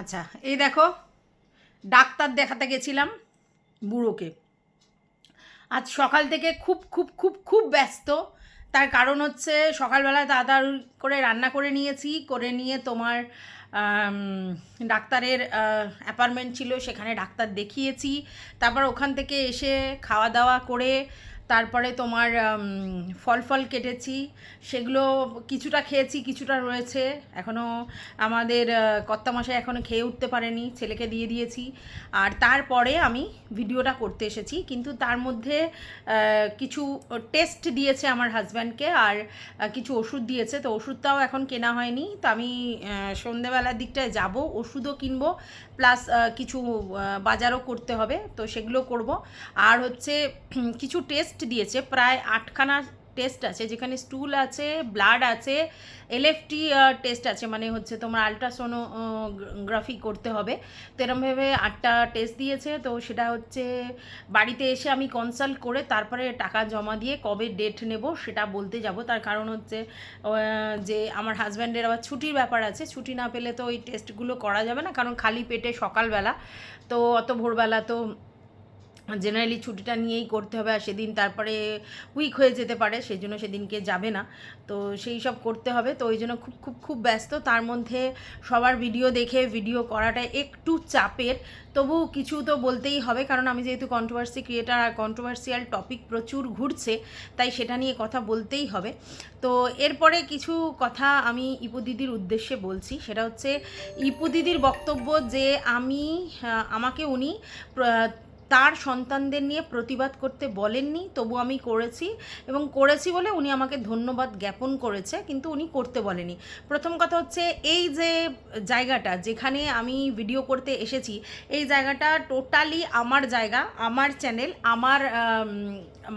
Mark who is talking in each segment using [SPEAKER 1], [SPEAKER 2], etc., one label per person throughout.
[SPEAKER 1] আচ্ছা এই দেখো, ডাক্তার দেখাতে গেছিলাম বুড়োকে। আজ সকাল থেকে খুব খুব খুব খুব ব্যস্ত। তার কারণ হচ্ছে সকালবেলা তাড়াতাড়ি করে রান্না করে নিয়েছি, করে নিয়ে তোমার ডাক্তারের অ্যাপার্টমেন্ট ছিল, সেখানে ডাক্তার দেখিয়েছি। তারপর ওখান থেকে এসে খাওয়া দাওয়া করে তারপরে তোমার ফল ফল কেটেছি, সেগুলো কিছুটা খেয়েছি, কিছুটা রয়েছে। এখনও আমাদের কর্তামশাই এখনও খেয়ে উঠতে পারেনি, ছেলেকে দিয়ে দিয়েছি। আর তারপরে আমি ভিডিওটা করতে এসেছি, কিন্তু তার মধ্যে কিছু টেস্ট দিয়েছে আমার হাজব্যান্ডকে আর কিছু ওষুধ দিয়েছে। তো ওষুধটাও এখন কেনা হয়নি। তো আমি সন্ধেবেলার দিকটায় যাব, ওষুধও কিনবো। প্লাস কিছু বাজারও করতে হবে, তো সেগুলো করব। আর হচ্ছে কিছু টেস্ট দিয়েছে, প্রায় আটখানা টেস্ট আছে, যেখানে স্টুল আছে ব্লাড আছে এলএফটি টেস্ট আছে মানে হচ্ছে তোমার আলট্রাসোনোগ্রাফি করতে হবে। তো এরমভাবে আটটা টেস্ট দিয়েছে, তো সেটা হচ্ছে বাড়িতে এসে আমি কনসাল্ট করে তারপরে টাকা জমা দিয়ে কবে ডেট নেব সেটা বলতে যাব। তার কারণ হচ্ছে যে আমার হাজব্যান্ডের আবার ছুটির ব্যাপার আছে, ছুটি না পেলে তো ওই টেস্টগুলো করা যাবে না, কারণ খালি পেটে সকালবেলা, তো অত ভোরবেলা তো জেনারেলি ছুটিটা নিয়েই করতে হবে আর সেদিন তারপরে উইক হয়ে যেতে পারে সেই জন্য সেদিনকে যাবে না। তো সেই সব করতে হবে। তো ওই জন্য খুব খুব খুব ব্যস্ত। তার মধ্যে সবার ভিডিও দেখে ভিডিও করাটা একটু চাপের। তবু কিছু তো বলতেই হবে, কারণ আমি যেহেতু কন্ট্রোভার্সি ক্রিয়েটার আর কন্ট্রোভার্সিয়াল টপিক প্রচুর ঘুরছে, তাই সেটা নিয়ে কথা বলতেই হবে। তো এরপরে কিছু কথা আমি ইপু দিদির উদ্দেশ্যে বলছি। সেটা হচ্ছে, ইপু দিদির বক্তব্য যে আমি আমাকে উনি তার সন্তানদের নিয়ে প্রতিবাদ করতে বলেননি, তবু আমি করেছি এবং করেছি বলে উনি আমাকে ধন্যবাদ জ্ঞাপন করেছে, কিন্তু উনি করতে বলেনি। প্রথম কথা হচ্ছে এই যে জায়গাটা যেখানে আমি ভিডিও করতে এসেছি, এই জায়গাটা টোটালি আমার জায়গা, আমার চ্যানেল আমার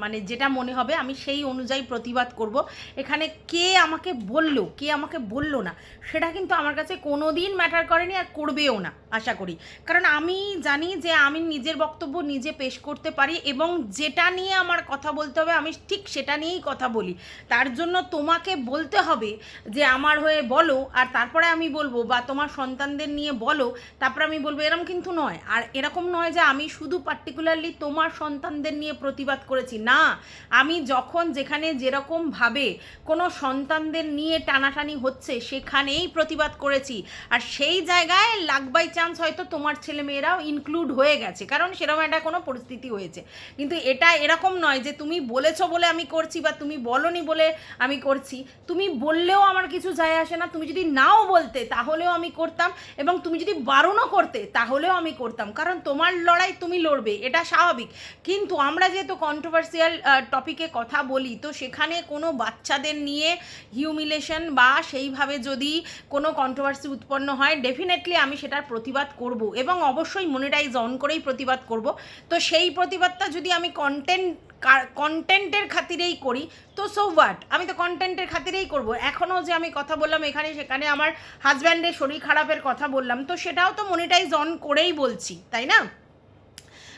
[SPEAKER 1] মানে যেটা মনে হবে আমি সেই অনুযায়ী প্রতিবাদ করব। এখানে কে আমাকে বলল, কে আমাকে বলল না, সেটা কিন্তু আমার কাছে কোনো দিন ম্যাটার করেনি আর করবেও না, আশা করি। কারণ আমি জানি যে আমি নিজের বক্তব্য নিজে পেশ করতে পারি এবং যেটা নিয়ে আমার কথা বলতে হবে, আমি ঠিক সেটা নিয়েই কথা বলি। তার জন্য তোমাকে বলতে হবে যে, আমার হয়ে বলো। আর তারপরে আমি বলব, বা তোমার সন্তানদের নিয়ে বলো। তারপরে আমি বলব এরকম কিন্তু নয়। আর এরকম নয় যে, আমি শুধু পার্টিকুলারলি তোমার সন্তানদের নিয়ে প্রতিবাদ করেছি। না, আমি যখন যেখানে যেরকমভাবে কোনো সন্তানদের নিয়ে টানাটানি হচ্ছে, সেখানেই প্রতিবাদ করেছি। আর সেই জায়গায় লাখ বাই চান্স হয়তো তোমার ছেলে মেয়েরাও ইনক্লুড হয়ে গেছে। কারণ সেরকম একটা কোনো পরিস্থিতি হয়েছে। কিন্তু এটা এরকম নয় যে তুমি বলেছ বলে আমি করছি বা তুমি বলনি বলে আমি করছি। তুমি বললেও আমার কিছু যায় আসে না। তুমি যদি নাও বলতে তাহলেও আমি করতাম এবং তুমি যদি বারণও করতে তাহলেও আমি করতাম। কারণ তোমার লড়াই তুমি লড়বে, এটা স্বাভাবিক। কিন্তু আমরা যেহেতু কন্ট্রোভার্সিয়াল টপিকে কথা বলি, তো সেখানে কোনো বাচ্চাদের নিয়ে হিউমিলেশন বা সেইভাবে যদি কোনো কন্ট্রোভার্সি উৎপন্ন হয় ডেফিনেটলি আমি সেটার প্রতিবাদ করব এবং অবশ্যই মনিটাইজ অন করেই প্রতিবাদ করব। তো সেই প্রতিবাদটা যদি আমি কন্টেন্ট কন্টেন্টের খাতিরেই করি, তো সো হোয়াট আমি তো কন্টেন্টের খাতিরেই করব। এখনও যে আমি কথা বললাম এখানে, সেখানে আমার হাজব্যান্ডের শরীর খারাপের কথা বললাম, তো সেটাও তো মনিটাইজ অন করেই বলছি, তাই না?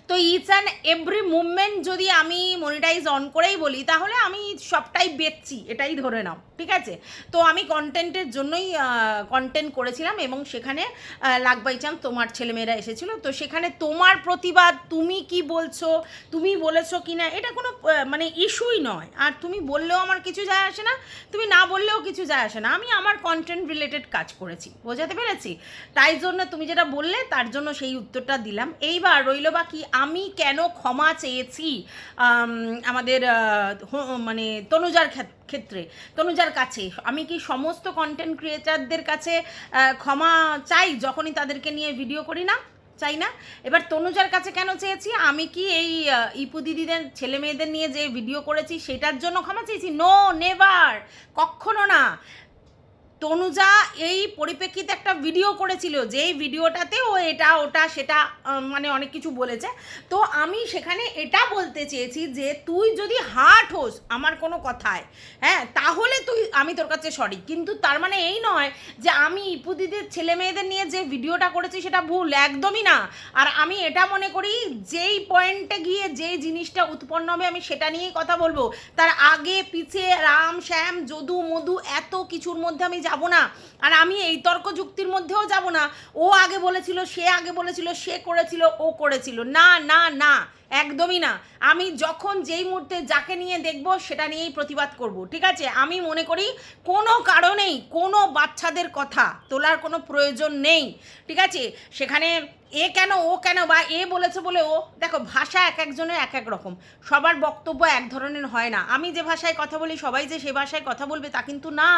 [SPEAKER 1] তো ইটস অ্যান্ড এভরি মুভমেন্ট যদি আমি মনিটাইজ অন করেই বলি, তাহলে আমি সবটাই বেচছি, এটাই ধরে নাও, ঠিক আছে? তো আমি কন্টেন্টের জন্যই কন্টেন্ট করেছিলাম এবং সেখানে লাখ বাই চান্স তোমার ছেলেমেয়েরা এসেছিল। তো সেখানে তোমার প্রতিবাদ, তুমি কি বলছো, তুমি বলেছ কি না এটা কোনো মানে ইস্যুই নয়। আর তুমি বললেও আমার কিছু যায় আসে না, তুমি না বললেও কিছু যায় আসে না। আমি আমার কন্টেন্ট রিলেটেড কাজ করেছি, বোঝাতে পেরেছি? তাই জন্য তুমি যেটা বললে, তার জন্য সেই উত্তরটা দিলাম। এইবার রইল বাকি আমি কেন ক্ষমা চেয়েছি আমাদের মানে তনুজার ক্ষেত- ক্ষেত্রে, তনুজার কাছে? আমি কি সমস্ত কন্টেন্ট ক্রিয়েটারদের কাছে ক্ষমা চাই যখনই তাদেরকে নিয়ে ভিডিও করি না? চাই না? এবার তনুজার কাছে কেন চেয়েছি? আমি কি এই ইপু দিদিদের, ছেলে মেয়েদের নিয়ে যে ভিডিও করেছি, সেটার জন্য ক্ষমা চেয়েছি? নো নেভার কখনো না! তনুজা এই পরিপ্রেক্ষিতে একটা ভিডিও করেছিল, যেই ভিডিওটাতে ও এটা, ওটা, সেটা মানে অনেক কিছু বলেছে। তো আমি সেখানে এটা বলতে চেয়েছি যে, তুই যদি হার্ট হোস আমার কোনো কথায় হ্যাঁ তাহলে তুই, আমি তোর কাছে সরি কিন্তু তার মানে এই নয় যে, আমি ইপু দিদির ছেলে মেয়েদের নিয়ে যে ভিডিওটা করেছি সেটা ভুল, একদমই না। আর আমি এটা মনে করি, যেই পয়েন্টে গিয়ে যেই জিনিসটা উৎপন্ন হবে, আমি সেটা নিয়েই কথা বলব। তার আগে, পিছে, রাম, শ্যাম, যদু, মধু, এত কিছুর মধ্যে আমি যাব না। আর আমি এই তর্ক যুক্তির মধ্যেও যাব না। ও আগে বলেছিল, সে আগে বলেছিল, সে করেছিল, ও করেছিল। না না না, একদমই না। আমি যখন যেই মুহূর্তে যাকে নিয়ে দেখব, সেটা নিয়েই প্রতিবাদ করব, ঠিক আছে? আমি মনে করি কোনো কারণেই কোনো বাচ্চাদের কথা তোলার কোনো প্রয়োজন নেই, ঠিক আছে? সেখানে এ কেন, ও কেন বা এ বলেছে বলে ও, দেখো, ভাষা এক একজনের এক এক রকম। সবার বক্তব্য এক ধরনের হয় না। আমি যে ভাষায় কথা বলি, সবাই যে সে ভাষায় কথা বলবে তা কিন্তু না।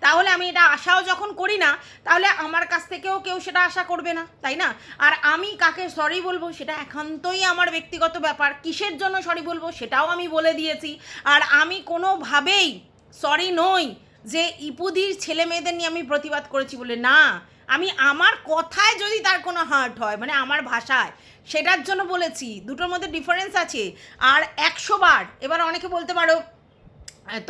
[SPEAKER 1] তাহলে আমি এটা আশাও যখন করি না, তাহলে আমার কাছ থেকেও কেউ সেটা আশা করবে না, তাই না? আর আমি কাকে সরি বলব, সেটা একান্তই আমার ব্যক্তিগত ব্যাপার। কিসের জন্য সরি বলব, সেটাও আমি বলে দিয়েছি। আর আমি কোনোভাবেই সরি নই যে ইপুদির ছেলে মেয়েদের নিয়ে আমি প্রতিবাদ করেছি বলে না। আমি আমার কথায় যদি তার কোনো হার্ট হয় মানে আমার ভাষায়, সেটার জন্য বলেছি, দুটোর মধ্যে ডিফারেন্স আছে। আর একশো বার, এবার অনেকে বলতে পারো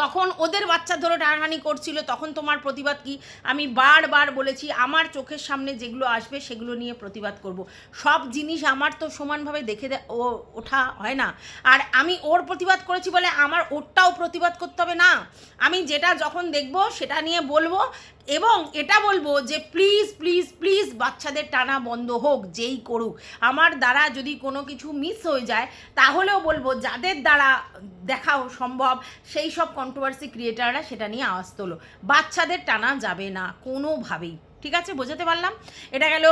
[SPEAKER 1] তখন ওদের বাচ্চা ধরে টানাটানি করছিল, তখন তোমার প্রতিবাদ কি? আমি বারবার বলেছি, আমার চোখের সামনে যেগুলো আসবে, সেগুলো নিয়ে প্রতিবাদ করব। সব জিনিস আমার তো সমানভাবে দেখে ও, ওঠা হয় না। আর আমি ওর প্রতিবাদ করেছি বলে আমার ওরটাও প্রতিবাদ করতে হবে না। আমি যেটা যখন দেখব, সেটা নিয়ে বলব এবং এটা বলব যে প্লিজ প্লিজ প্লিজ বাচ্চাদের টানা বন্ধ হোক, যেই করুক। আমার দ্বারা যদি কোনো কিছু মিস হয়ে যায়, তাহলেও বলব যাদের দ্বারা দেখাও সম্ভব, সেই সব কন্ট্রোভার্সি ক্রিয়েটাররা সেটা নিয়ে আওয়াজ তোলো বাচ্চাদের টানা যাবে না, কোনোভাবেই। ঠিক আছে বোঝাতে পারলাম। এটা গেল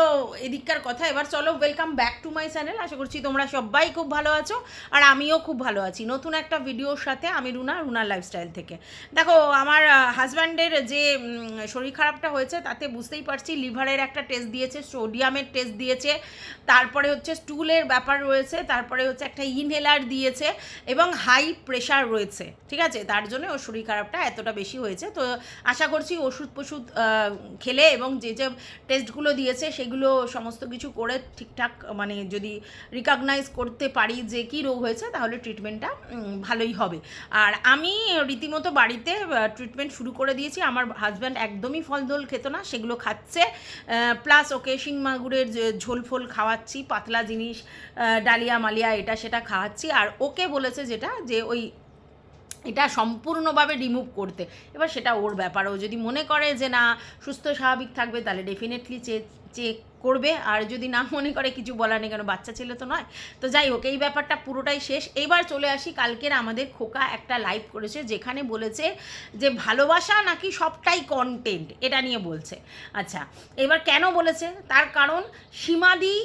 [SPEAKER 1] এদিককার কথা। এবার চলো welcome back to my channel আশা করছি তোমরা সবাই খুব ভালো আছো আর আমিও খুব ভালো আছি। নতুন একটা ভিডিওর সাথে আমি রুনা রুনার লাইফস্টাইল থেকে। দেখো আমার হাজব্যান্ডের যে শরীর খারাপটা হয়েছে তাতে বুঝতেই পারছি লিভারের একটা টেস্ট দিয়েছে সোডিয়ামের টেস্ট দিয়েছে তারপরে হচ্ছে স্টুলের ব্যাপার রয়েছে তারপরে হচ্ছে একটা ইনহেলার দিয়েছে এবং হাই প্রেশার রয়েছে ঠিক আছে? তার জন্য ওর শরীর খারাপটা এতটা বেশি হয়েছে। তো আশা করছি ওষুধ আহ, খেলে এবং যে যে টেস্টগুলো দিয়েছে সেগুলো সমস্ত কিছু করে ঠিকঠাক মানে যদি রিকগনাইজ করতে পারি যে কী রোগ হয়েছে, তাহলে ট্রিটমেন্টটা ভালোই হবে। আর আমি রীতিমতো বাড়িতে ট্রিটমেন্ট শুরু করে দিয়েছি। আমার হাজব্যান্ড একদমই ফল দোল খেত না, সেগুলো খাচ্ছে। প্লাস ওকে শিং মাগুরের ঝোল ফোল খাওয়াচ্ছি, পাতলা জিনিস ডালিয়া মালিয়া এটা সেটা খাওয়াচ্ছি। আর ওকে বলেছে যেটা, যে ওই এটা সম্পূর্ণভাবে রিমুভ করতে। এবার সেটা ওর ব্যাপার। ও যদি মনে করে যে না, সুস্থ, স্বাভাবিক থাকবে, তাহলে ডেফিনেটলি চেক চেক করবে। আর যদি না মনে করে, কিছু বলার নেই, কেন বাচ্চা ছেলে তো নয়। তো যাই হোক, এই ব্যাপারটা পুরোটাই শেষ। এইবার চলে আসি, কালকের আমাদের খোকা একটা লাইভ করেছে, যেখানে বলেছে যে, ভালোবাসা নাকি সবটাই কন্টেন্ট এটা নিয়ে বলছে। আচ্ছা এবার কেন বলেছে? তার কারণ সীমাদি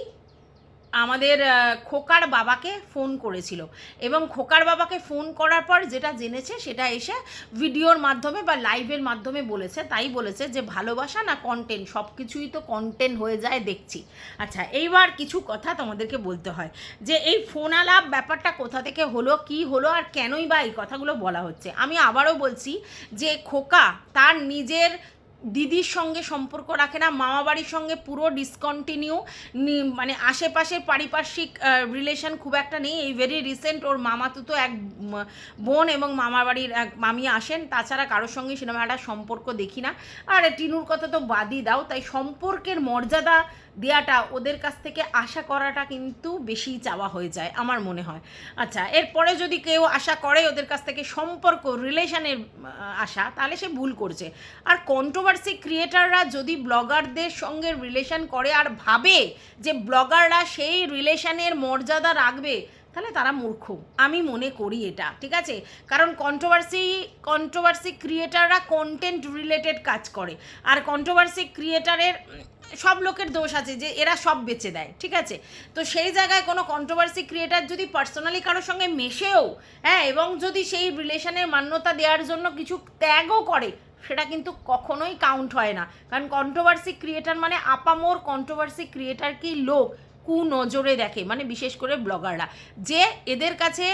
[SPEAKER 1] আমাদের খোকার বাবাকে ফোন করেছিল। এবং খোকার বাবাকে ফোন করার পর যেটা জেনেছে সেটা এসে ভিডিওর মাধ্যমে বা লাইভের মাধ্যমে বলেছে। তাই বলেছে যে, ভালোবাসা না কন্টেন্ট সব কিছুই তো কন্টেন্ট হয়ে যায় দেখছি। আচ্ছা এইবার কিছু কথা তোমাদেরকে বলতে হয়। যে, এই ফোন আলাপ ব্যাপারটা কোথা থেকে হলো, কি হলো, আর কেনই বা এই কথাগুলো বলা হচ্ছে? আমি আবারও বলছি যে, খোকা তার নিজের দিদির সঙ্গে সম্পর্ক রাখে না মামা বাড়ির সঙ্গে পুরো ডিসকন্টিনিউ মানে আশেপাশের পারিপার্শ্বিক রিলেশন খুব একটা নেই। এই ভেরি রিসেন্ট ওর মামা তো এক বোন এবং মামা বাড়ির এক মামি আসেন। তাছাড়া কারোর সঙ্গে সেরকম একটা সম্পর্ক দেখি না। আর টিনুর কথা তো বাদই দাও, তাই সম্পর্কের মর্যাদা দেওয়াটা ওদের কাছ থেকে আশা করাটা কিন্তু বেশি চাওয়া হয়ে যায়, আমার মনে হয়। আচ্ছা এরপরে যদি কেউ আশা করে ওদের কাছ থেকে সম্পর্ক রিলেশনের আশা, তাহলে সে ভুল করছে। আর কন্ট্রোভার্সি ক্রিয়েটাররা যদি ব্লগারদের সঙ্গে রিলেশন করে আর ভাবে যে ব্লগাররা সেই রিলেশনের মর্যাদা রাখবে, তাহলে তারা মূর্খ। আমি মনে করি এটা, ঠিক আছে? কারণ কন্ট্রোভার্সি কন্ট্রোভার্সি ক্রিয়েটাররা কন্টেন্ট রিলেটেড কাজ করে। আর কন্ট্রোভার্সি ক্রিয়েটারের সব লোকের দোষ আছে যে এরা সব বেচে দেয়, ঠিক আছে? তো সেই জায়গায় কোনো কন্ট্রোভার্সি ক্রিয়েটার যদি পার্সোনালি কারোর সঙ্গে মেশেও হ্যাঁ এবং যদি সেই রিলেশনের মান্যতা দেওয়ার জন্য কিছু ত্যাগও করে, সেটা কিন্তু কখনোই কাউন্ট হয় না। কারণ কন্ট্রোভার্সি ক্রিয়েটার মানে আপামোর কন্ট্রোভার্সি কি লোক? কু নজরে দেখে মানে বিশেষ করে ব্লগাররা যে এদের কাছে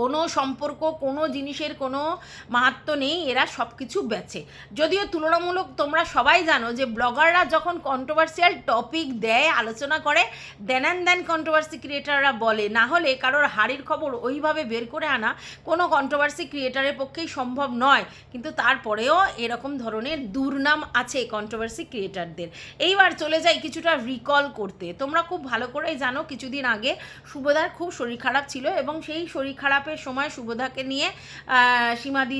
[SPEAKER 1] কোনো সম্পর্ক, কোনো জিনিসের কোনো মাহাত্ম নেই, এরা সব কিছু বেচে। যদিও তুলনামূলক তোমরা সবাই জানো যে ব্লগাররা যখন কন্ট্রোভার্সিয়াল টপিক দেয়, আলোচনা করে দেন অ্যান্ড দেন কন্ট্রোভার্সি ক্রিয়েটাররা বলে, না হলে কারোর হাড়ির খবর ওইভাবে বের করে আনা কোনো কন্ট্রোভার্সি ক্রিয়েটারের পক্ষেই সম্ভব নয়। কিন্তু তারপরেও এরকম ধরনের দুর্নাম আছে কন্ট্রোভার্সি ক্রিয়েটারদের এইবার চলে যাই কিছুটা রিকল করতে। তোমরা খুব ভালো করেই জানো, কিছুদিন আগে শুভদার খুব শরীর খারাপ ছিল এবং সেই শরীর খারাপ খারাপের সময় শুভদাকে নিয়ে সীমাদি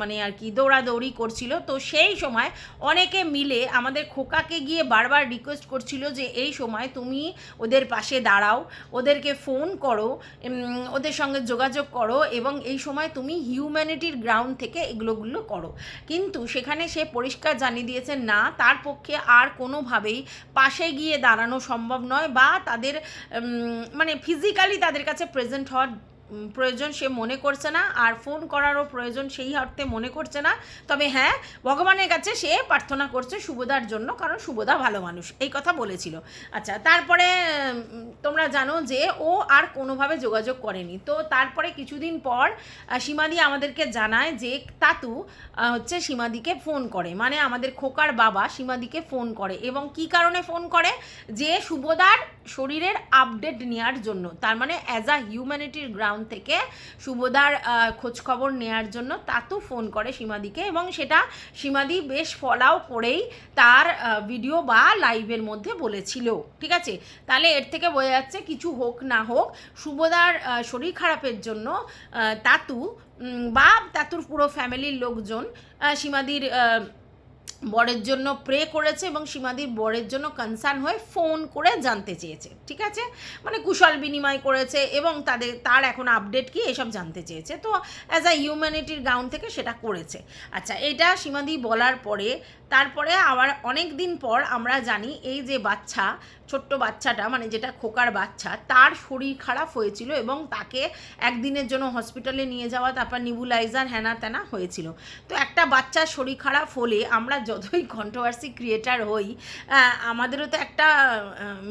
[SPEAKER 1] মানে আর কি দৌড়াদৌড়ি করছিল। তো সেই সময় অনেকে মিলে আমাদের খোকাকে গিয়ে বারবার রিকোয়েস্ট করছিল যে, এই সময় তুমি ওদের পাশে দাঁড়াও, ওদেরকে ফোন করো ওদের সঙ্গে যোগাযোগ করো এবং এই সময় তুমি হিউম্যানিটির গ্রাউন্ড থেকে এগুলোগুলো করো। কিন্তু সেখানে সে পরিষ্কার জানিয়ে দিয়েছে, না, তার পক্ষে আর কোনোভাবেই পাশে গিয়ে দাঁড়ানো সম্ভব নয় বা তাদের মানে ফিজিক্যালি তাদের কাছে প্রেজেন্ট হওয়ার প্রয়োজন সে মনে করছে না, আর ফোন করারও প্রয়োজন সেই অর্থে মনে করছে না। তবে হ্যাঁ ভগবানের কাছে সে প্রার্থনা করছে শুভদার জন্য, কারণ শুভদা ভালো মানুষ, এই কথা বলেছিল। আচ্ছা তারপরে তোমরা জানো যে ও আর কোনোভাবে যোগাযোগ করেনি। তো তারপরে কিছুদিন পর সীমাদি আমাদেরকে জানায় যে তাতু হচ্ছে সীমাদিকে ফোন করে। মানে আমাদের খোকার বাবা সীমাদিকে ফোন করে এবং কি কারণে ফোন করে? যে শুভদার শরীরের আপডেট নেওয়ার জন্য তার মানে অ্যাজ আ হিউম্যানিটির গ্রাউন্ড থেকে আহ, খোঁজখবর নেওয়ার জন্য তাতু ফোন করে সীমাদিকে এবং সেটা সীমাদি বেশ ফলাও করেই তার ভিডিও বা লাইভের মধ্যে বলেছিল। ঠিক আছে? তাহলে এর থেকে বোঝা যাচ্ছে কিছু হোক না হোক শুভদার শরীর খারাপের জন্য তাতু বা তাতুর পুরো ফ্যামিলির লোকজন সীমাদির বরের জন্য প্রে করেছে এবং সীমাদির বরের জন্য কনসার্ন হয়ে ফোন করে জানতে চেয়েছে, ঠিক আছে? মানে কুশল বিনিময় করেছে এবং তাদের, তার এখন আপডেট কি এসব জানতে চেয়েছে। তো অ্যাজ আ হিউম্যানিটির গাউন থেকে সেটা করেছে। আচ্ছা এটা সীমাদি বলার পরে, তারপরে আবার অনেক দিন পর আমরা জানি এই যে বাচ্চা ছোট্ট বাচ্চাটা মানে যেটা খোকার বাচ্চা, তার শরীর খারাপ হয়েছিল এবং তাকে একদিনের জন্য হসপিটালে নিয়ে যাওয়া, তারপর নিবুলাইজার হ্যানা ত্যানা হয়েছিল। তো একটা বাচ্চার শরীর খারাপ হলে আমরা যতই কন্ট্রোভার্সি ক্রিয়েটার হই আমাদেরও তো একটা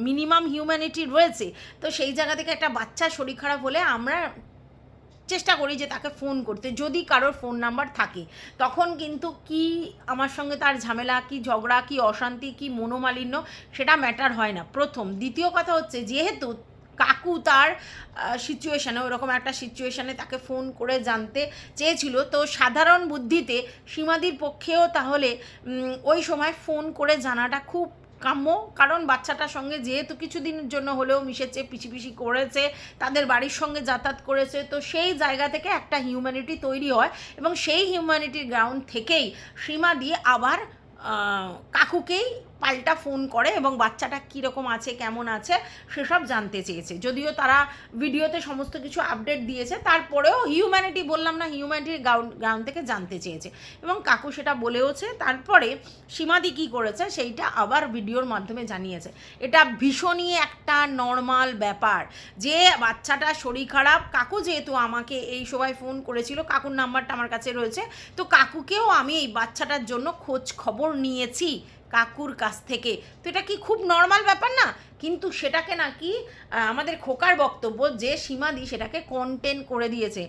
[SPEAKER 1] মিনিমাম হিউম্যানিটি রয়েছে। তো সেই জায়গা থেকে একটা বাচ্চার শরীর খারাপ হলে আমরা চেষ্টা করি যে তাকে ফোন করতে, যদি কারোর ফোন নাম্বার থাকে। তখন কিন্তু কি আমার সঙ্গে তার ঝামেলা, কি ঝগড়া, কি অশান্তি, কি মনোমালিন্য, সেটা ম্যাটার হয় না। প্রথম। দ্বিতীয় কথা হচ্ছে, যেহেতু কাকু তার সিচুয়েশানে ওরকম একটা সিচুয়েশানে তাকে ফোন করে জানতে চেয়েছিল, তো সাধারণ বুদ্ধিতে সীমাদির পক্ষেও তাহলে ওই সময় ফোন করে জানাটা খুব কাম্য। কারণ বাচ্চাটার সঙ্গে যেহেতু কিছুদিনের জন্য হলেও মিশেছে পিছি পিছি করেছে, তাদের বাড়ির সঙ্গে যাতায়াত করেছে, তো সেই জায়গা থেকে একটা হিউম্যানিটি তৈরি হয় এবং সেই হিউম্যানিটির গ্রাউন্ড থেকেই সীমা দিয়ে আবার কাকুকেই পাল্টা ফোন করে এবং বাচ্চাটা কীরকম আছে, কেমন আছে, সেসব জানতে চেয়েছে। যদিও তারা ভিডিওতে সমস্ত কিছু আপডেট দিয়েছে, তারপরেও হিউম্যানিটি বললাম না হিউম্যানিটির গ্রাউন্ড থেকে জানতে চেয়েছে। এবং কাকু সেটা বলেওছে, তারপরে সীমাদি কী করেছে, সেইটা আবার ভিডিওর মাধ্যমে জানিয়েছে। এটা ভীষণই একটা নর্মাল ব্যাপার যে বাচ্চাটা শরীর খারাপ। কাকু যেহেতু আমাকে এই সময় ফোন করেছিল, কাকুর নাম্বারটা আমার কাছে রয়েছে, তো কাকুকেও আমি এই বাচ্চাটার জন্য খোঁজ খবর নিয়েছি। কাকুর কাছ থেকে। তো এটা কি খুব নর্মাল ব্যাপার না? কিন্তু সেটাকে নাকি আমাদের খোকার বক্তব্য যে সীমাদি সেটাকে কন্টেন্ট করে দিয়েছে।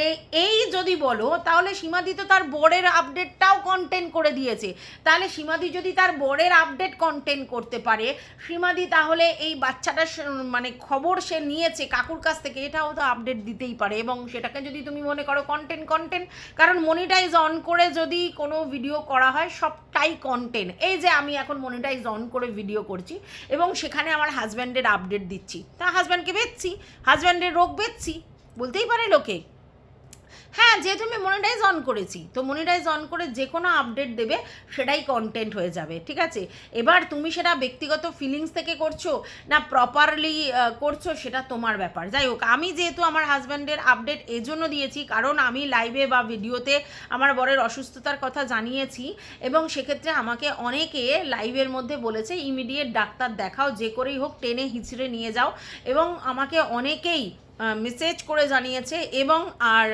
[SPEAKER 1] এই এই যদি বলো, তাহলে সীমাদি তো তার বরের আপডেটটাও কন্টেন্ট করে দিয়েছে। তাহলে সীমাদি যদি তার বরের আপডেট কন্টেন্ট করতে পারে, সীমাদি তাহলে এই বাচ্চাটার মানে খবর সে নিয়েছে কাকুর কাছ থেকে, এটাও তো আপডেট দিতেই পারে। এবং সেটাকে যদি তুমি মনে করো কন্টেন্ট কন্টেন্ট কারণ মনিটাইজ অন করে যদি কোনো ভিডিও করা হয়, সবটাই কন্টেন্ট এই যে আমি এখন মনিটাইজ অন করে ভিডিও করছি, এবং সেখানে আমার হাজব্যান্ডের আপডেট দিচ্ছি। তা হাজব্যান্ডকে বেচছি হাজব্যান্ডের রোগ বেচছি বলতেই পারে লোকে। হ্যাঁ যেহেতু আমি মনিটাইজ অন করেছি, তো মনিটাইজ অন করে যে কোনো আপডেট দেবে, সেটাই কন্টেন্ট হয়ে যাবে, ঠিক আছে? এবার তুমি সেটা ব্যক্তিগত ফিলিংস থেকে করছ, না প্রপারলি করছ, সেটা তোমার ব্যাপার। যাই হোক, আমি যেহেতু আমার হাজব্যান্ডের আপডেট এজন্য দিয়েছি, কারণ আমি লাইভে বা ভিডিওতে আমার বরের অসুস্থতার কথা জানিয়েছি, এবং সেক্ষেত্রে আমাকে অনেকে লাইভের মধ্যে বলেছে ইমিডিয়েট ডাক্তার দেখাও, যে করেই হোক, টেনে হিচড়ে নিয়ে যাও। এবং আমাকে অনেকেই মেসেজ করে জানিয়েছে এবং আর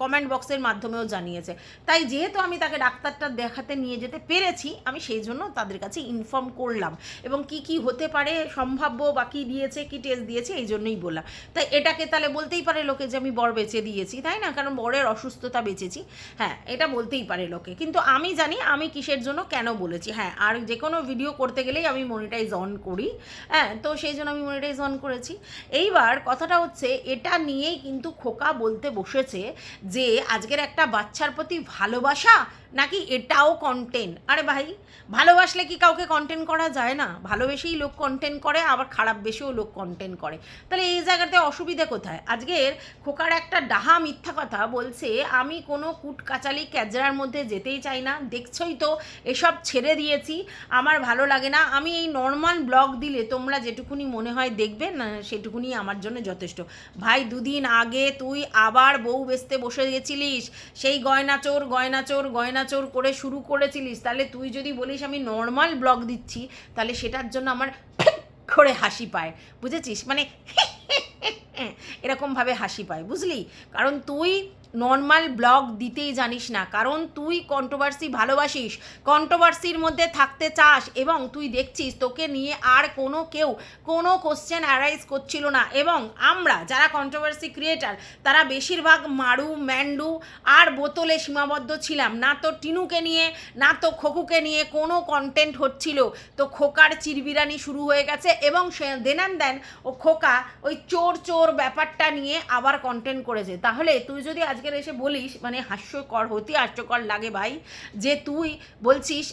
[SPEAKER 1] কমেন্ট বক্সের মাধ্যমেও জানিয়েছে। তাই যেহেতু আমি তাকে ডাক্তারটা দেখাতে নিয়ে যেতে পেরেছি, আমি সেই জন্য তাদের কাছে ইনফর্ম করলাম। এবং কি কি হতে পারে, সম্ভাব্য বা কী দিয়েছে, কি টেস্ট দিয়েছে, এই জন্যই বললাম। তাই এটাকে তাহলে বলতেই পারে লোকে যে আমি বর বেঁচে দিয়েছি, তাই না? কারণ বরের অসুস্থতা বেঁচেছি। হ্যাঁ এটা বলতেই পারে লোকে। কিন্তু আমি জানি আমি কিসের জন্য কেন বলেছি। হ্যাঁ আর যে কোনো ভিডিও করতে গেলেই আমি মনিটাইজ অন করি। হ্যাঁ তো সেই জন্য আমি মনিটাইজ অন করেছি। এইবার কথাটা হচ্ছে এটা নিয়েই কিন্তু খোকা বলতে বসেছে যে আজকের একটা বাচ্চার প্রতি ভালোবাসা নাকি এটাও কন্টেন্ট আরে ভাই, ভালোবাসলে কি কাউকে কন্টেন্ট করা যায় না? ভালোবেসেই লোক কন্টেন্ট করে, আবার খারাপ বেশিও লোক কন্টেন্ট করে। তাহলে এই জায়গাতে অসুবিধা কোথায়? আজকের খোকার একটা ডাহা মিথ্যা কথা বলছে, আমি কোনো কুট কাচালি ক্যাজরার মধ্যে যেতেই চাই না। দেখছই তো, এসব ছেড়ে দিয়েছি। আমার ভালো লাগে না। আমি এই নর্মাল ব্লগ দিলে তোমরা যেটুকুনি মনে হয় দেখবে, না, সেটুকুনি আমার জন্য যথেষ্ট। ভাই, দুদিন আগে তুই আবার বউ বেচতে বসে গেছিলিস। সেই গয়না চোর গয়না চোর গয়না চোর করে শুরু করেছিলিস, তাহলে তুই যদি বলিস আমি নর্মাল ব্লগ দিচ্ছি, তাহলে সেটার জন্য আমার করে হাসি পায়, বুঝেছিস? মানে এরকমভাবে হাসি পায়, বুঝলি? কারণ তুই নর্মাল ব্লগ দিতেই জানিস না। কারণ তুই কন্ট্রোভার্সি ভালোবাসিস কন্ট্রোভার্সির মধ্যে থাকতে চাস এবং তুই দেখছিস তোকে নিয়ে আর কোনো কেউ কোনো কোশ্চেন অ্যারাইজ করছিল না। এবং আমরা যারা কন্ট্রোভার্সি ক্রিয়েটার তারা বেশিরভাগ মারু, ম্যান্ডু আর বোতলে সীমাবদ্ধ ছিলাম। না তো টিনুকে নিয়ে, না তো খোকুকে নিয়ে কোনো কন্টেন্ট হচ্ছিল। তো খোকার চিরবিরানি শুরু হয়ে গেছে এবং সে দেনান দেন ও খোকা ওই চোর চোর ব্যাপারটা নিয়ে আবার কন্টেন্ট করেছে। তাহলে তুই যদি আজকের এসে বলিস মানে হাস্যকর হতে হাস্যকর লাগে ভাই। যে তুই বলছিস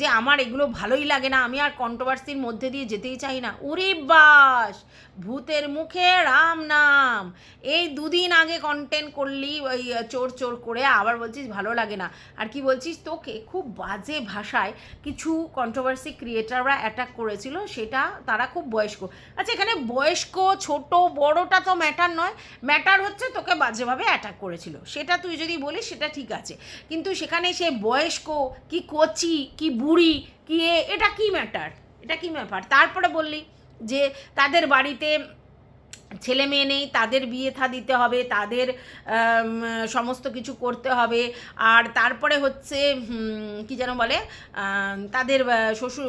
[SPEAKER 1] যে আমার এগুলো ভালোই লাগে না, আমি আর কন্ট্রোভার্সির মধ্যে দিয়ে যেতেই চাই না। ওরে বাস! ভূতের মুখে রাম নাম। এই দুদিন আগে কন্টেন্ট করলি ওই চোর চোর করে, আবার বলছিস ভালো লাগে না। আর কি বলছিস, তোকে খুব বাজে ভাষায় কিছু কন্ট্রোভার্সি ক্রিয়েটাররা অ্যাটাক করেছিল, সেটা তারা খুব বয়স্ক। আচ্ছা এখানে বয়স্ক, ছোট, বড়টা তো ম্যাটার নয়। ম্যাটার হচ্ছে তোকে বাজেভাবে অ্যাটাক করেছিল। সেটা তুই যদি বলিস, সেটা ঠিক আছে। কিন্তু সেখানে সে বয়স্ক, কি কচি, কি বুড়ি, কি এটা কি ম্যাটার এটা কি ব্যাপার তারপরে বললি যে তাদের বাড়িতে ছেলে মেয়ে নেই, তাদের বিয়ে থা দিতে হবে, তাদের সমস্ত কিছু করতে হবে। আর তারপরে হচ্ছে কি যেন বলে তাদের শ্বশুর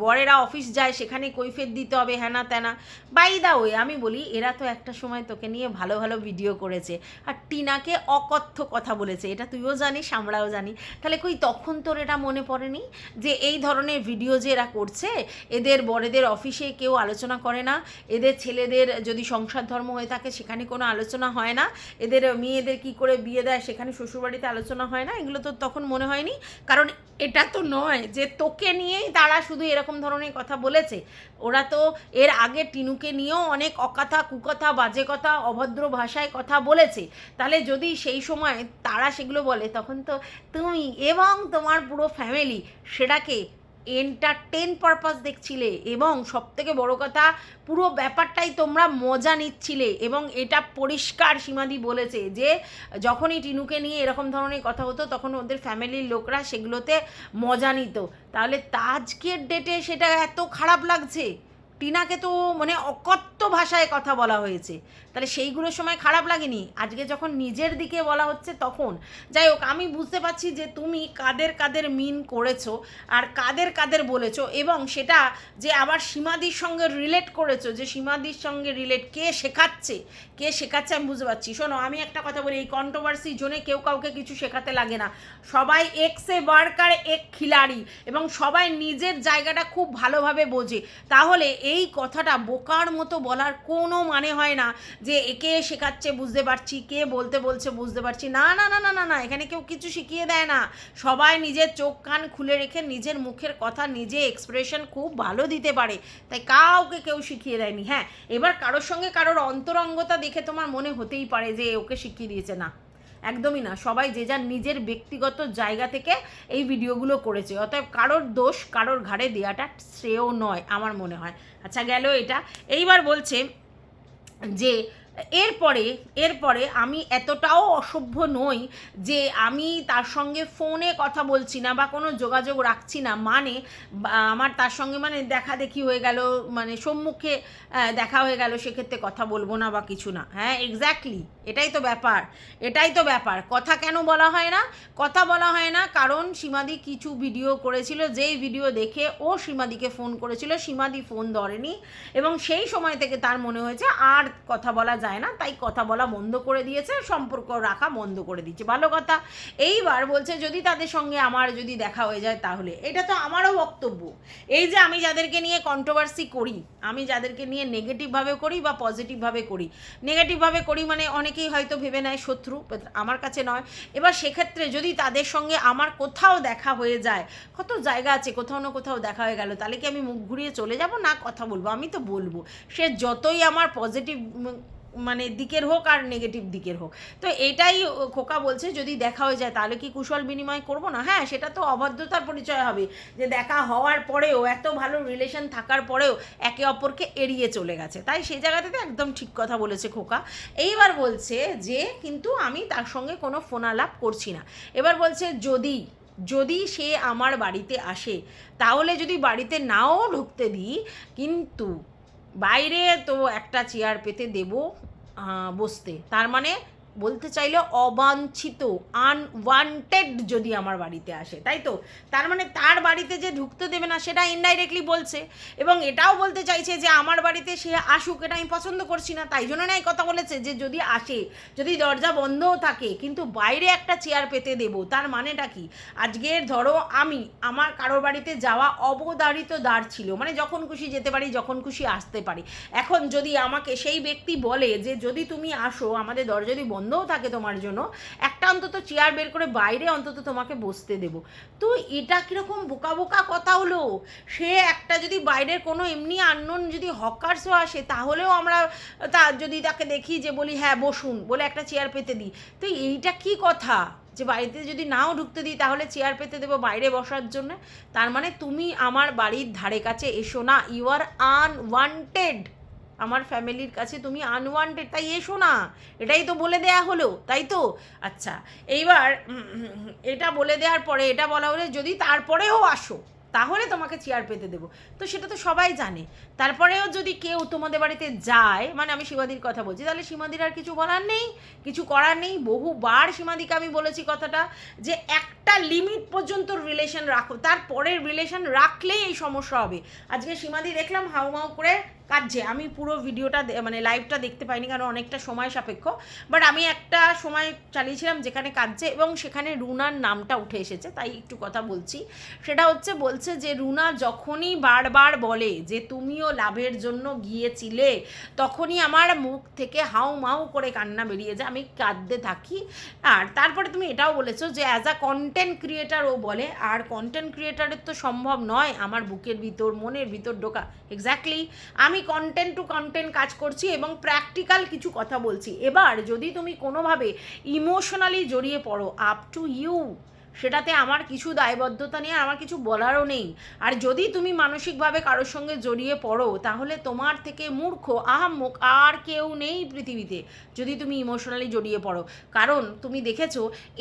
[SPEAKER 1] বরেরা অফিস যায়, সেখানে কৈফেত দিতে হবে হ্যানা ত্যানা বাই দা ওয়ে আমি বলি, এরা তো একটা সময় তোকে নিয়ে ভালো ভালো ভিডিও করেছে। আর টিনাকে অকথ্য কথা বলেছে, এটা তুইও জানিস, আমরাও জানি। তাহলে কই, তখন তোর এটা মনে পড়েনি? যে এই ধরনের ভিডিও যে এরা করছে, এদের বরেদের অফিসে কেউ আলোচনা করে না, এদের ছেলেদের যদি সংসার ধর্ম হয়ে থাকে, সেখানে কোনো আলোচনা হয় না। এদের মেয়েদের কি করে বিয়ে দেয়, সেখানে শ্বশুরবাড়িতে আলোচনা হয় না, এগুলো তো তখন মনে হয়নি। কারণ এটা তো নয় যে তোকে নিয়েই তারা শুধু এরকম ধরনের কথা বলেছে। ওরা তো এর আগে টিনুকে নিয়েও অনেক অকথা, কুকথা, বাজে কথা, অভদ্র ভাষায় কথা বলেছে। তাহলে যদি সেই সময় তারা সেগুলো বলে, তখন তো তুমি এবং তোমার পুরো ফ্যামিলি সেটাকে এন্টারটেন পারপাস দেখছিলে এবং সব থেকে বড় কথা, পুরো ব্যাপারটাই তোমরা মজা নিচ্ছিলে এবং এটা পরিষ্কার সীমাদি বলেছে যে, যখনই টিনুকে নিয়ে এরকম ধরনের কথা হতো, তখন ওদের ফ্যামিলির লোকরা সেগুলোতে মজা নিত। তাহলে আজকের ডেটে সেটা এত খারাপ লাগছে? টিনাকে তো মানে অকথ্য ভাষায় কথা বলা হয়েছে। তাহলে সেইগুলোর সময় খারাপ লাগেনি? আজকে যখন নিজের দিকে বলা হচ্ছে তখন? যাই হোক, আমি বুঝতে পারছি যে তুমি কাদের কাদের মিন করেছ আর কাদের কাদের বলেছ এবং সেটা যে আবার সীমাদির সঙ্গে রিলেট করেছ, যে সীমাদির সঙ্গে রিলেট কে শেখাচ্ছে? কে শেখাচ্ছে আমি বুঝতে পারছি। শোনো, আমি একটা কথা বলি, এই কন্ট্রোভার্সি জোনে কেউ কাউকে কিছু শেখাতে লাগে না। সবাই এক্সে ওয়ার্কার এক খিলাড়ি এবং সবাই নিজের জায়গাটা খুব ভালোভাবে বোঝে। তাহলে এই কথাটা বোকার মতো বলার কোনো মানে হয় না যে একে শেখাচ্ছে, বুঝতে পারছি, কে বলতে বলছে, বুঝতে পারছি। না না না না না না, এখানে কেউ কিছু শিখিয়ে দেয় না। সবাই নিজের চোখ, কান খুলে রেখে নিজের মুখের কথা, নিজে এক্সপ্রেশন খুব ভালো দিতে পারে। তাই কাউকে কেউ শিখিয়ে দেয়নি। হ্যাঁ এবার কারোর সঙ্গে কারোর অন্তরঙ্গতা দেখে তোমার মনে হতেই পারে যে ওকে শিখিয়ে দিয়েছে। না। একদমই না। সবাই যে যার নিজের ব্যক্তিগত জায়গা থেকে এই ভিডিওগুলো করেছে। অতএব কারোর দোষ, কারোর ঘাড়ে দেওয়াটা শ্রেয় নয়, আমার মনে হয়। আচ্ছা গেল এটা। এইবার বলছে যে এরপরে এরপরে আমি এতটাও অসভ্য নই যে আমি তার সঙ্গে ফোনে কথা বলছি না বা কোনো যোগাযোগ রাখছি না। মানে আমার তার সঙ্গে মানে দেখা দেখি হয়ে গেল মানে সম্মুখে দেখা হয়ে গেল, সেক্ষেত্রে কথা বলব না বা কিছু না। হ্যাঁ এক্স্যাক্টলি এটাই তো ব্যাপার, এটাই তো ব্যাপার। কথা কেন বলা হয় না? কথা বলা হয় না কারণ সীমাদি কিছু ভিডিও করেছিল, যেই ভিডিও দেখে ও সীমাদিকে ফোন করেছিল, সীমাদি ফোন ধরেনি এবং সেই সময় থেকে তার মনে হয়েছে আর কথা বলা যায় না, তাই কথা বলা বন্ধ করে দিয়েছে সম্পর্ক রাখা বন্ধ করে দিচ্ছে। ভালো কথা। এইবার বলছে, যদি তাদের সঙ্গে আমার যদি দেখা হয়ে যায় তাহলে। এটা তো আমারও বক্তব্য। এই যে আমি যাদেরকে নিয়ে কন্ট্রোভার্সি করি, আমি যাদেরকে নিয়ে নেগেটিভভাবে করি বা পজিটিভভাবে করি। নেগেটিভভাবে করি মানে অনেকেই হয়তো ভেবে নেয় শত্রু আমার কাছে নয়। এবার সেক্ষেত্রে যদি তাদের সঙ্গে আমার কোথাও দেখা হয়ে যায়, কত জায়গা আছে, কোথাও না কোথাও দেখা হয়ে গেল, তাহলে কি আমি মুখ ঘুরিয়ে চলে যাব না কথা বলব? আমি তো বলব, সে যতই আমার পজিটিভ মানে দিকের হোক আর নেগেটিভ দিকের হোক। তো এটাই খোকা বলছে, যদি দেখা হয়ে যায় তাহলে কি কুশল বিনিময় করব না? হ্যাঁ সেটা তো অবাধ্যতার পরিচয় হবে যে দেখা হওয়ার পরেও, এত ভালো রিলেশন থাকার পরেও একে অপরকে এড়িয়ে চলে গেছে। তাই সেই জায়গাতে তো একদম ঠিক কথা বলেছে খোকা। এইবার বলছে যে, কিন্তু আমি তার সঙ্গে কোনো ফোনালাপ করছি না। এবার বলছে, যদি যদি সে আমার বাড়িতে আসে, তাহলে যদি বাড়িতে নাও ঢুকতে দিই, কিন্তু বাইরে তো একটা চেয়ার পেতে দেব বসতে। তার মানে বলতে চাইলে অবাঞ্ছিত আনওয়ান্টেড যদি আমার বাড়িতে আসে, তাই তো? তার মানে তার বাড়িতে যে ঢুকতে দেবে না, সেটা ইনডাইরেক্টলি বলছে। এবং এটাও বলতে চাইছে যে আমার বাড়িতে সে আসুক, এটা আমি পছন্দ করছি না। তাই জন্য না এই কথা বলেছে যে যদি আসে, যদি দরজা বন্ধও থাকে, কিন্তু বাইরে একটা চেয়ার পেতে দেব, তার মানেটা কি? আজকের ধরো আমি, আমার কারোর বাড়িতে যাওয়া অবধারিত দ্বার ছিল মানে যখন খুশি যেতে পারি, যখন খুশি আসতে পারি। এখন যদি আমাকে সেই ব্যক্তি বলে যে, যদি তুমি আসো, আমাদের দরজা যদি বন্ধও থাকে তোমার জন্য। একটা অন্তত চেয়ার বের করে বাইরে অন্তত তোমাকে বসতে দেব। তো এটা কীরকম বোকা বোকা কথা হলো? সে একটা যদি বাইরের কোনো এমনি আননোন যদি হকার্সও আসে, তাহলেও আমরা তা যদি তাকে দেখি যে বলি হ্যাঁ বসুন। বলে একটা চেয়ার পেতে দিই। তো এইটা কি কথা? যে বাড়িতে যদি নাও ঢুকতে দিই, তাহলে চেয়ার পেতে দেবো বাইরে বসার জন্য? তার মানে তুমি আমার বাড়ির ধারে কাছে এসো না। ইউ আর আনওয়ান্টেড আমার ফ্যামিলির কাছে তুমি আনওয়ান্টেড তাই এসো না। এটাই তো বলে দেয়া হলো, তাই তো? আচ্ছা এইবার এটা বলে দেওয়ার পরে এটা বলা হলে, যদি তারপরেও আসো, তাহলে তোমাকে চেয়ার পেতে দেবো। তো সেটা তো সবাই জানে। তারপরেও যদি কেউ তোমাদের বাড়িতে যায় মানে আমি সীমাদির কথা বলছি, তাহলে সীমাদির আর কিছু বলার নেই, কিছু করার নেই। বহুবার সীমাদিকে আমি বলেছি কথাটা, যে একটা লিমিট পর্যন্ত রিলেশন রাখো। তারপরের রিলেশন রাখলেই এই সমস্যা হবে। আজকে সীমাদি দেখলাম হাউমাউ করে কাঁদছে আমি পুরো ভিডিওটা মানে লাইভটা দেখতে পাইনি কারণ অনেকটা সময় সাপেক্ষ। বাট আমি একটা সময় চালিয়েছিলাম যেখানে কাঁদছে এবং সেখানে রুনার নামটা উঠে এসেছে, তাই একটু কথা বলছি। সেটা হচ্ছে, বলছে যে রুনা যখনই বারবার বলে যে তুমিও লাভের জন্য গিয়েছিলে, তখনই আমার মুখ থেকে হাউ মাউ করে কান্না বেরিয়ে যায়। আমি কাঁদতে থাকি। আর তারপরে তুমি এটাও বলেছ যে অ্যাজ আ কন্টেন্ট ক্রিয়েটার ও বলে, আর কন্টেন্ট ক্রিয়েটারের তো সম্ভব নয় আমার বুকের ভিতর, মনের ভিতর ঢোকা। এক্স্যাক্টলি আমি কন্টেন্ট টু কন্টেন্ট কাজ করছি এবং প্র্যাকটিক্যাল কিছু কথা বলছি। এবার যদি তুমি কোনোভাবে ইমোশনালি জড়িয়ে পড়ো আপ টু ইউ সেটাতে আমার কিছু দায়বদ্ধতা নেই, আর আমার কিছু বলারও নেই। আর যদি তুমি মানসিকভাবে কারোর সঙ্গে জড়িয়ে পড়ো, তাহলে তোমার থেকে মূর্খ, আহাম্মক আর কেউ নেই পৃথিবীতে যদি তুমি ইমোশনালি জড়িয়ে পড়ো। কারণ তুমি দেখেছ,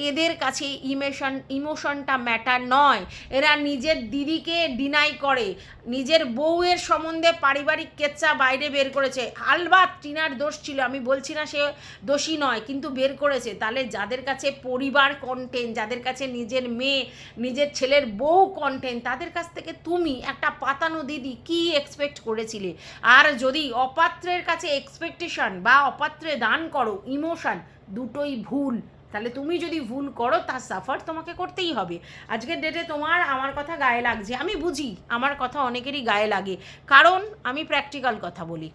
[SPEAKER 1] এদের কাছে ইমোশন ইমোশনটা ম্যাটার নয়। এরা নিজের দিদিকে ডিনাই করে। নিজের বউয়ের সম্বন্ধে পারিবারিক কেচ্চা বাইরে বের করেছে। আলবাত, টিনার দোষ ছিল, আমি বলছি না সে দোষী নয়, কিন্তু বের করেছে। তাহলে যাদের কাছে পরিবার কন্টেন্ট যাদের কাছে নিজের মেয়ে, নিজের ছেলের বউ কন্টেন্ট তাদের কাছ থেকে তুমি একটা পাতানো দিদি কি এক্সপেক্ট করেছিলে? আর যদি অপাত্রের কাছে এক্সপেকটেশন বা অপাত্রে দান করো ইমোশন দুটোই ভুল। তাহলে তুমি যদি ভুল করো, তার সাফার তোমাকে করতেই হবে। আজকের ডেটে তোমার আমার কথা গায়ে লাগছে। আমি বুঝি, আমার কথা অনেকেরই গায়ে লাগে। কারণ আমি প্র্যাকটিক্যাল কথা বলি।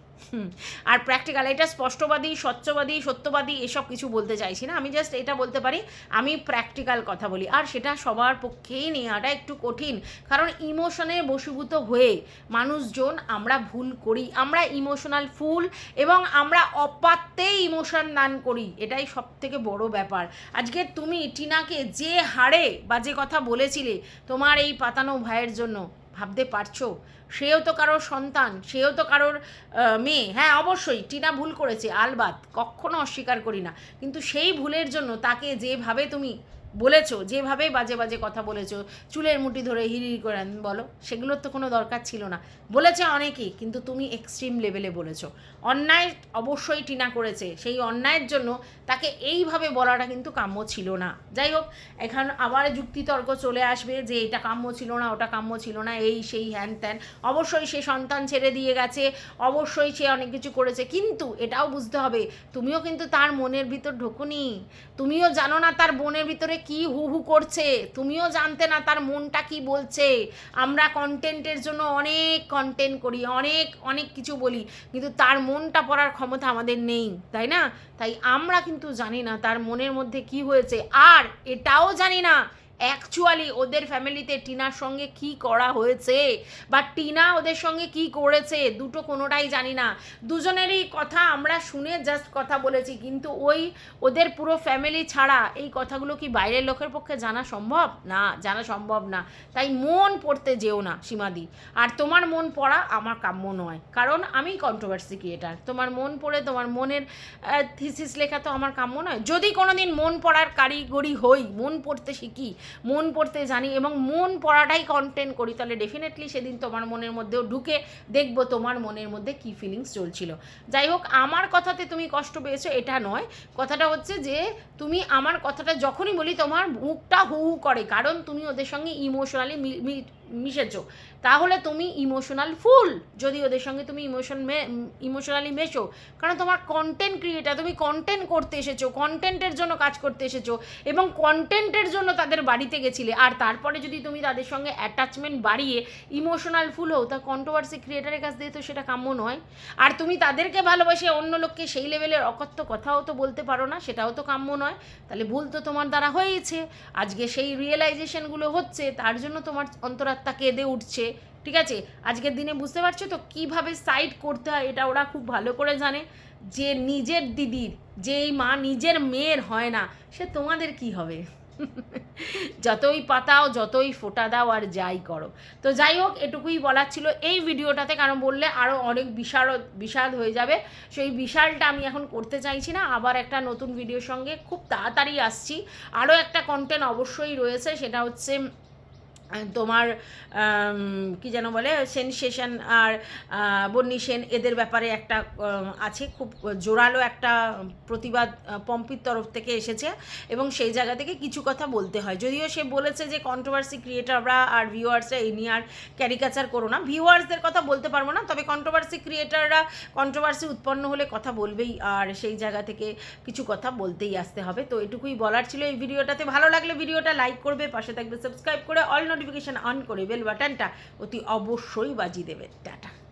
[SPEAKER 1] আর প্র্যাকটিক্যাল এটা স্পষ্টবাদী, স্বচ্ছবাদী, সত্যবাদী, এসব কিছু বলতে চাইছি না। আমি জাস্ট এটা বলতে পারি, আমি প্র্যাকটিক্যাল কথা বলি। আর সেটা সবার পক্ষেই নেওয়াটা একটু কঠিন। কারণ ইমোশনে বশীভূত হয়ে মানুষজন আমরা ভুল করি। আমরা ইমোশনাল ফুল এবং আমরা অপাত্তেই ইমোশন দান করি। এটাই সব থেকে বড় ব্যাপার। আজকে তুমি টিনাকে যে হারে বা যে কথা বলেছিলে তোমার এই পাতানো ভাইয়ের জন্য ভাবতে পারছ? সেও তো কারোর সন্তান, সেও তো কারোর মেয়ে। হ্যাঁ অবশ্যই, টিনা ভুল করেছে, আলবাত, কখনো অস্বীকার করি না। কিন্তু সেই ভুলের জন্য তাকে যেভাবে তুমি বলেছ যেভাবে বাজে বাজে কথা বলেছ, চুলের মুঠি ধরে হিরি করে বলো, সেগুলোর তো কোনো দরকার ছিল না। বলেছে অনেকেই, কিন্তু তুমি এক্সট্রিম লেভেলে বলেছ। অন্যায় অবশ্যই টিনা করেছে, সেই অন্যায়ের জন্য তাকে এইভাবে বলাটা কিন্তু কাম্য ছিল না। যাই হোক, এখন আবার যুক্তিতর্ক চলে আসবে যে এটা কাম্য ছিল না, ওটা কাম্য ছিল না, এই, সেই, হ্যান ত্যান। অবশ্যই সে সন্তান ছেড়ে দিয়ে গেছে, অবশ্যই সে অনেক কিছু করেছে, কিন্তু এটাও বুঝতে হবে, তুমিও কিন্তু তার মনের ভিতর ঢোকুনি। তুমিও জানো না তার মনের ভিতরে কি হু হু করছে? তুমিও জানতে না তার মনটা কি বলছে। আমরা কন্টেন্টের জন্য অনেক কন্টেন্ট করি, অনেক অনেক কিছু বলি, কিন্তু তার মনটা পড়ার ক্ষমতা আমাদের নেই, তাই না? তাই আমরা কিন্তু জানি না তার মনের মধ্যে কি হয়েছে। আর এটাও জানি না অ্যাকচুয়ালি ওদের ফ্যামিলিতে টিনার সঙ্গে কি করা হয়েছে? বা টিনা ওদের সঙ্গে কি করেছে? দুটো কোনোটাই জানি না। দুজনেরই কথা আমরা শুনে জাস্ট কথা বলেছি, কিন্তু ওই ওদের পুরো ফ্যামিলি ছাড়া এই কথাগুলো কি বাইরের লোকের পক্ষে জানা সম্ভব? না, জানা সম্ভব না। তাই মন পড়তে যেও না, সীমাদি। আর তোমার মন পড়া আমার কাম্য নয়, কারণ আমি কন্ট্রোভার্সি ক্রিয়েটার তোমার মন পড়ে, তোমার মনের থিসিস লেখা তো আমার কাম্য নয়। যদি কোনোদিন মন পড়ার কারিগরি হই, মন পড়তে শিখি মন পড়তে জানি এবং মন পড়াটাই কন্টেন্ট করি, তাহলে ডেফিনেটলি সেদিন তোমার মনের মধ্যেও ঢুকে দেখব তোমার মনের মধ্যে কী ফিলিংস চলছিল। যাই হোক, আমার কথাতে তুমি কষ্ট পেয়েছ, এটা নয়। কথাটা হচ্ছে যে, তুমি আমার কথাটা যখনই বলি, তোমার মুখটা হু হু করে, কারণ তুমি ওদের সঙ্গে ইমোশনালি মিশেছো তাহলে তুমি ইমোশনাল ফুল যদি ওদের সঙ্গে তুমি ইমোশন ইমোশনালি মেশো, কারণ তোমার কন্টেন্ট ক্রিয়েটার তুমি কন্টেন্ট করতে এসেছ কন্টেন্টের জন্য কাজ করতে এসেছ, এবং কন্টেন্টের জন্য তাদের বাড়িতে গেছিলে, আর তারপরে যদি তুমি তাদের সঙ্গে অ্যাটাচমেন্ট বাড়িয়ে ইমোশনাল ফুল হও, তা কন্ট্রোভার্সি ক্রিয়েটারের কাছ দিয়ে তো সেটা কাম্য নয়। আর তুমি তাদেরকে ভালোবাসে, অন্য লোককে সেই লেভেলের অকথ্য কথাও তো বলতে পারো না, সেটাও তো কাম্য নয়। তাহলে ভুল তো তোমার দ্বারা হয়েছে। আজকে সেই রিয়েলাইজেশনগুলো হচ্ছে, তার জন্য তোমার অন্তরাত্মা কেঁদে উঠছে, ঠিক আছে? আজকের দিনে বুঝতে পারছ তো কীভাবে সাইড করতে হয় এটা ওরা খুব ভালো করে জানে। যে নিজের দিদির, যেই মা নিজের মেয়ের হয় না, সে তোমাদের কি হবে? যতই পাতাও, যতই ফোটা দাও আর যাই করো। তো যাই হোক, এটুকুই বলার ছিল। এই ভিডিওটাতে কারণ বললে আরও অনেক বিশাল বিষাদ হয়ে যাবে। সেই বিশালটা আমি এখন করতে চাইছি না, আবার একটা নতুন ভিডিওর সঙ্গে খুব তাড়াতাড়ি আসছি। আরও একটা কন্টেন্ট অবশ্যই রয়েছে, সেটা হচ্ছে তোমার কি যেন বলে সেনসেশন আর বন্নি সেন, এদের ব্যাপারে একটা আছে, খুব জোরালো একটা প্রতিবাদ পম্পির তরফ থেকে এসেছে এবং সেই জায়গা থেকে কিছু কথা বলতে হয়। যদিও সে বলেছে যে কন্ট্রোভার্সি ক্রিয়েটাররা আর ভিউয়ার্সরা এই নিয়ে আর ক্যারিকাচার করো না। ভিউয়ার্সদের কথা বলতে পারব না, তবে কন্ট্রোভার্সি ক্রিয়েটাররা কন্ট্রোভার্সি উৎপন্ন হলে কথা বলবেই আর সেই জায়গা থেকে কিছু কথা বলতেই আসতে হবে। তো এটুকুই বলার ছিল এই ভিডিওটাতে। ভালো লাগলে ভিডিওটা লাইক করবে, পাশে থাকবে সাবস্ক্রাইব করে অল নোটিফিকেশান অন করে বেল বাটনটা অতি অবশ্যই বাজিয়ে দেবে। টাটা।